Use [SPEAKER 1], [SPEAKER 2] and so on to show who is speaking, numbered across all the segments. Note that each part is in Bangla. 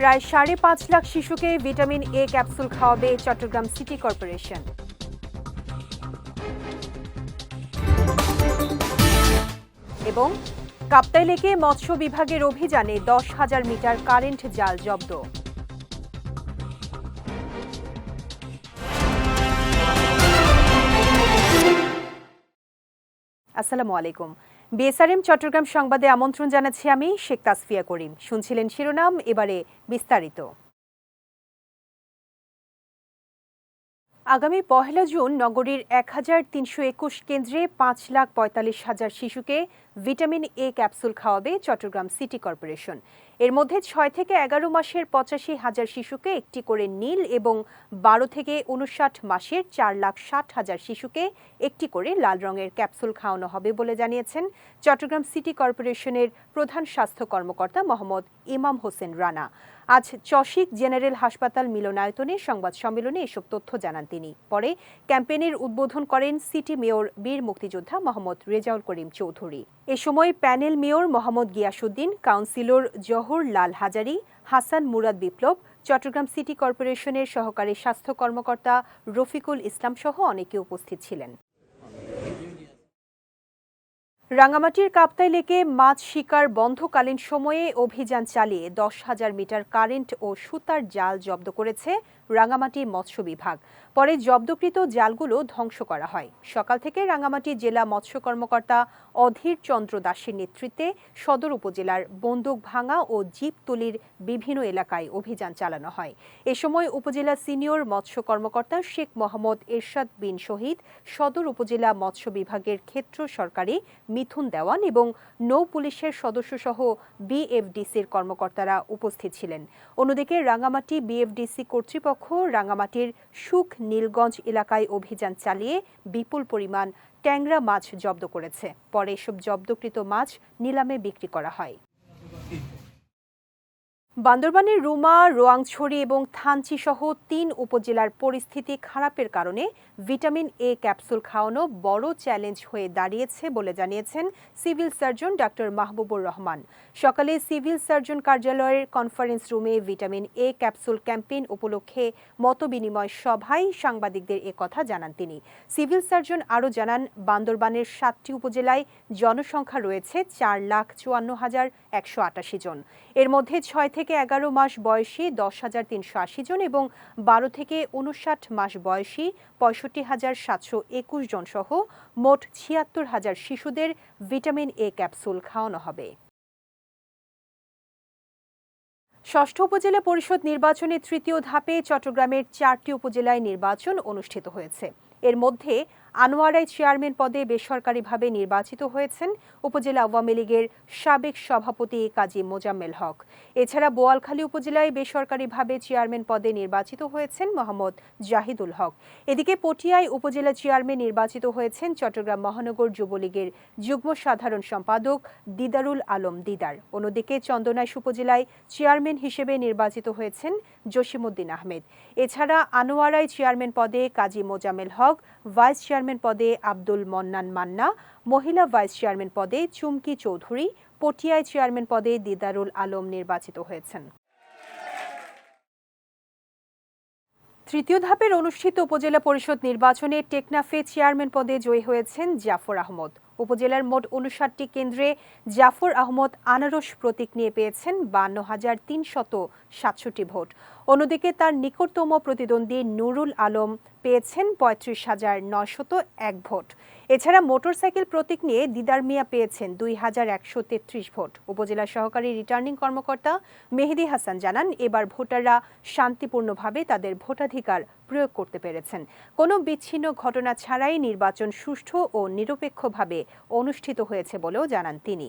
[SPEAKER 1] প্রায় সাড়ে পাঁচ লাখ শিশুকে ভিটামিন এ ক্যাপসুল খাওয়াবে চট্টগ্রাম সিটি কর্পোরেশন। এবং কাপ্তাই লেকে মৎস্য বিভাগের অভিযানে দশ হাজার মিটার কারেন্ট জাল জব্দ। আসসালামু আলাইকুম। বিএসআরএম চট্টগ্রাম সংবাদে আমন্ত্রণ জানাচ্ছি আমি শেখ তাসফিয়া করিম। শুনছিলেন শিরোনাম, এবারে বিস্তারিত। আগামী পহেলা জুন নগরীর এক হাজার তিনশো একুশ কেন্দ্রে পাঁচ লাখ পঁয়তাল্লিশ হাজার শিশুকে ভিটামিন এ ক্যাপসুল খাওয়াবে চট্টগ্রাম সিটি কর্পোরেশন। এর মধ্যে ছয় থেকে এগারো মাসের পঁচাশি হাজার শিশুকে একটি করে নীল এবং বারো থেকে উনষাট মাসের চার লাখ ষাট হাজার শিশুকে একটি করে লাল রঙের ক্যাপসুল খাওয়ানো হবে বলে জানিয়েছেন চট্টগ্রাম সিটি কর্পোরেশনের প্রধান স্বাস্থ্য কর্মকর্তা মোহাম্মদ ইমাম হোসেন রানা। আজ চশিক জেনারেল হাসপাতাল মিলনায়তনে সংবাদ সম্মেলনে এসব তথ্য জানান তিনি। পরে ক্যাম্পেইনের উদ্বোধন করেন সিটি মেয়র বীর মুক্তিযোদ্ধা মোহাম্মদ রেজাউল করিম চৌধুরী। এ সময় panel mayor Mohammad Giasuddin, councillor Jahar Lal Hazari, Hasan Murad Biplob, Chittagong city কর্পোরেশনের সহকারী স্বাস্থ্য কর্মকর্তা রফিকুল ইসলাম সহ অনেকে উপস্থিত ছিলেন। রাঙামাটির কাপ্তাই লেকে মাছ শিকার বন্ধকালীন সময়ে অভিযান চালিয়ে দশ হাজার মিটার কারেন্ট ও সুতার জাল জব্দ করেছে রাঙামাটি মৎস্য বিভাগ। পরে জব্দকৃত জালগুলো ধ্বংস করা হয়। সকাল থেকে রাঙামাটি জেলা মৎস্য কর্মকর্তা অধীর চন্দ্র দাসের নেতৃত্বে সদর উপজেলার বন্দুক ভাঙা ও জিপ তুলির বিভিন্ন এলাকায় অভিযান চালানো হয়। এ সময় উপজেলা সিনিয়র মৎস্য কর্মকর্তা শেখ মোহাম্মদ এরশাদ বিন শহীদ, সদর উপজেলা মৎস্য বিভাগের ক্ষেত্র সরকারি মিথুন দেওয়ান এবং নৌ পুলিশের সদস্য সহ বিএফডিসির কর্মকর্তারা উপস্থিত ছিলেন। অন্যদিকে রাঙামাটি বিএফডিসি কর্তৃপক্ষ রাঙামাটির সুখ নীলগঞ্জ এলাকায় অভিযান চালিয়ে বিপুল পরিমাণ ট্যাংরা মাছ জব্দ করেছে। পরে এসব জব্দকৃত মাছ নিলামে বিক্রি করা হয়। বান্দরবানের রুমা, রোয়াংছড়ি এবং থানচি সহ তিন উপজেলার পরিস্থিতি খারাপের কারণে ভিটামিন এ ক্যাপসুল খাওয়ানো বড় চ্যালেঞ্জ হয়ে দাঁড়িয়েছে বলে জানিয়েছেন civil surgeon doctor Mahbubur Rahman. সকালে সিভিল সার্জন কার্যালয়ের কনফারেন্স রুমে ভিটামিন এ ক্যাপসুল ক্যাম্পেইন উপলক্ষে মতবিনিময় সভায় সাংবাদিকদের কথা জানান তিনি। সিভিল সার্জন আরও জানান, বান্দরবানের সাতটি উপজেলায় জনসংখ্যা রয়েছে চার লাখ চুয়ান্ন হাজার একশো আটাশি জন। এর মধ্যে ছয় থেকে এগারো মাস বয়সী দশ হাজার তিনশো আশি জন এবং বারো থেকে উনষাট মাস বয়সী পঁয়ষট্টি হাজার সাতশো একুশ জন সহ মোট ছিয়াত্তর হাজার শিশুদের ভিটামিন এ ক্যাপসুল খাওয়ানো হবে। ষষ্ঠ উপজেলা পরিষদ নির্বাচনে তৃতীয় ধাপে চট্টগ্রামের চারটি উপজেলায় নির্বাচন অনুষ্ঠিত হয়েছে। এর মধ্যে আনোয়ারাই চেয়ারম্যান পদে বেসরকারিভাবে নির্বাচিত হয়েছেন উপজেলা আওয়ামী লীগের সাবেক সভাপতি কাজী মোজাম্মেল হক। এছাড়া বোয়ালখালী উপজেলায় বেসরকারিভাবে চেয়ারম্যান পদে নির্বাচিত হয়েছেন মোহাম্মদ জাহিদুল হক। এদিকে পটিয়ায় উপজেলা চেয়ারম্যান নির্বাচিত হয়েছেন চট্টগ্রাম মহানগর যুবলীগের যুগ্ম সাধারণ সম্পাদক দিদারুল আলম দিদার। অন্যদিকে চন্দনাইশ উপজেলায় চেয়ারম্যান হিসেবে নির্বাচিত হয়েছেন জসিমুদ্দিন আহমেদ। এছাড়া আনোয়ারাই চেয়ারম্যান পদে কাজী মোজামেল হক, ভাইস চেয়ারম্যান পদে আব্দুল মন্নান মান্না, মহিলা ভাইস চেয়ারম্যান পদে চুমকি চৌধুরী, পটিয়ায় চেয়ারম্যান পদে দিদারুল আলম নির্বাচিত হয়েছেন। তৃতীয় ধাপের অনুষ্ঠিত উপজেলা পরিষদ নির্বাচনে টেকনাফে চেয়ারম্যান পদে জয়ী হয়েছেন জাফর আহমদ। উপজেলার মোট উনষাটটি কেন্দ্রে জাফর আহমদ আনারস প্রতীক নিয়ে পেয়েছেন বান্ন হাজার তিনশত সাতষট্টি ভোট। অন্যদিকে তার নিকটতম প্রতিদ্বন্দ্বী নুরুল আলম পেয়েছেন পঁয়ত্রিশ হাজার নয়শত এক ভোট। এছাড়া মোটরসাইকেল প্রতীক নিয়ে দিদার মিয়া পেয়েছেন দুই হাজার একশো তেত্রিশ ভোট। উপজেলা সহকারী রিটার্নিং কর্মকর্তা মেহেদি হাসান জানান, এবার ভোটাররা শান্তিপূর্ণভাবে তাদের ভোটাধিকার প্রয়োগ করতে পেরেছেন। কোনো বিচ্ছিন্ন ঘটনা ছাড়াই নির্বাচন সুষ্ঠু ও নিরপেক্ষভাবে অনুষ্ঠিত হয়েছে বলেও জানান তিনি।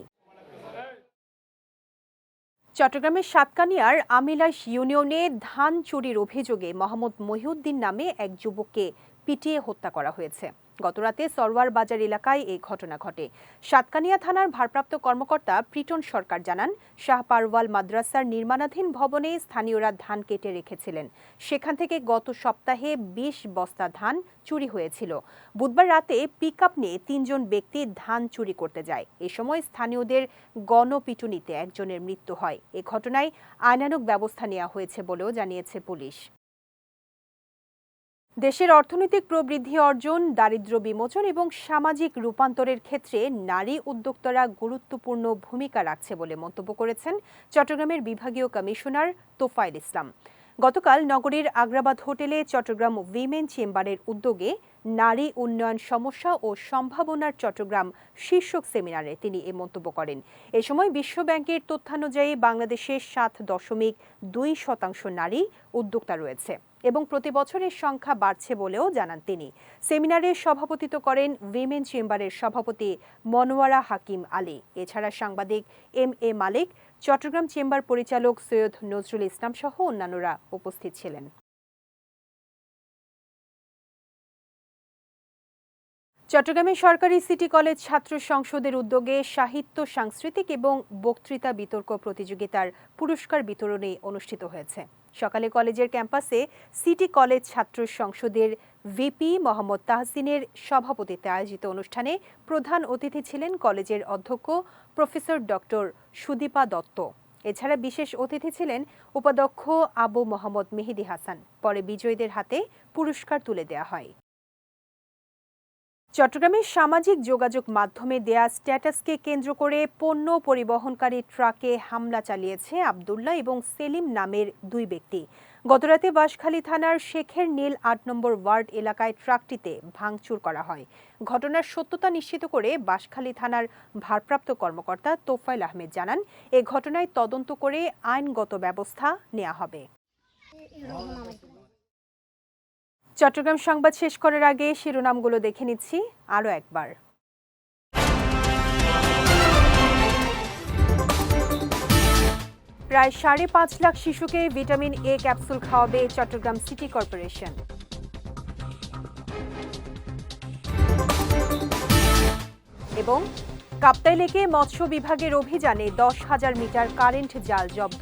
[SPEAKER 1] চট্টগ্রামের সাতকানিয়ার আমিলাস ইউনিয়নে ধান চুরির অভিযোগে মোহাম্মদ মহিউদ্দিন নামে এক যুবককে পিটিয়ে হত্যা করা হয়েছে। গতরাতে সরওয়ার বাজার এলাকায় এই ঘটনা ঘটে। সাতকানিয়া থানার ভারপ্রাপ্ত কর্মকর্তা প্রিটন সরকার জানান, শাহ পারওয়াল মাদ্রাসার নির্মাণাধীন ভবনে স্থানীয়রা ধান কেটে রেখেছিলেন। সেখান থেকে গত সপ্তাহে বিশ বস্তা ধান চুরি হয়েছিল। বুধবার রাতে পিক আপ নিয়ে তিনজন ব্যক্তি ধান চুরি করতে যায়। এ সময় স্থানীয়দের গণপিটুনিতে একজনের মৃত্যু হয়। এ ঘটনায় আইনানুগ ব্যবস্থা নেওয়া হয়েছে বলেও জানিয়েছে পুলিশ। দেশের অর্থনৈতিক প্রবৃদ্ধি অর্জন দারিদ্র বিমোচন এবং সামাজিক রূপান্তরের ক্ষেত্রে নারী উদ্যোক্তারা গুরুত্বপূর্ণ ভূমিকা রাখছে বলে মন্তব্য করেছেন চট্টগ্রামের বিভাগীয় কমিশনার তোফায়েল ইসলাম। গতকাল নগরীর আগ্রাবাদ হোটেলে চট্টগ্রাম উইমেন চেম্বারের উদ্যোগে নারী উন্নয়ন সমস্যা ও সম্ভাবনার চট্টগ্রাম শীর্ষক সেমিনারে তিনি এ মন্তব্য করেন। এ সময় বিশ্বব্যাংকের তথ্যানুযায়ী বাংলাদেশে সাত দশমিক দুই শতাংশ নারী উদ্যোক্তা রয়েছে এবং প্রতি বছরের সংখ্যা বাড়ছে বলেও জানান তিনি। সেমিনারে সভাপতিত্ব করেন উইমেন চেম্বারের সভাপতি মনোয়ারা হাকিম আলী। এছাড়া সাংবাদিক M A Malik, Chittagong chamber পরিচালক সৈয়দ নজরুল ইসলাম সহ অন্যান্যরা উপস্থিত ছিলেন। চট্টগ্রামের সরকারি সিটি কলেজ ছাত্র সংসদের উদ্যোগে সাহিত্য, সাংস্কৃতিক এবং বক্তৃতা বিতর্ক প্রতিযোগিতার পুরস্কার বিতরণী অনুষ্ঠিত হয়েছে। সকালে কলেজের ক্যাম্পাসে সিটি কলেজ ছাত্র সংসদের ভিপি মোহাম্মদ তাহসিনের সভাপতিত্বে আয়োজিত অনুষ্ঠানে প্রধান অতিথি ছিলেন কলেজের অধ্যক্ষ প্রফেসর ডক্টর সুদীপা দত্ত। এছাড়া বিশেষ অতিথি ছিলেন উপাধ্যক্ষ আবু মোহাম্মদ মেহেদি হাসান। পরে বিজয়ীদের হাতে পুরস্কার তুলে দেওয়া হয়। চট্টগ্রামের সামাজিক যোগাযোগ মাধ্যমে দেয়া স্ট্যাটাসকে কেন্দ্র করে পণ্য পরিবহনকারী ট্রাকে হামলা চালিয়েছে আবদুল্লাহ এবং সেলিম নামের দুই ব্যক্তি। গতরাতে বাঁশখালী থানার শেখের নীল আট নম্বর ওয়ার্ড এলাকায় ট্রাকটিতে ভাঙচুর করা হয়। ঘটনার সত্যতা নিশ্চিত করে বাঁশখালী থানার ভারপ্রাপ্ত কর্মকর্তা তোফাইল আহমেদ জানান, এ ঘটনায় তদন্ত করে আইনগত ব্যবস্থা নেওয়া হবে। চট্টগ্রাম সংবাদ শেষ করার আগে শিরোনামগুলো দেখে নিচ্ছি আরও একবার। প্রায় সাড়ে পাঁচ লাখ শিশুকে ভিটামিন এ ক্যাপসুল খাওয়াবে চট্টগ্রাম সিটি কর্পোরেশন। এবং কাপ্তাই লেকে মৎস্য বিভাগের অভিযানে দশ হাজার মিটার কারেন্ট জাল জব্দ।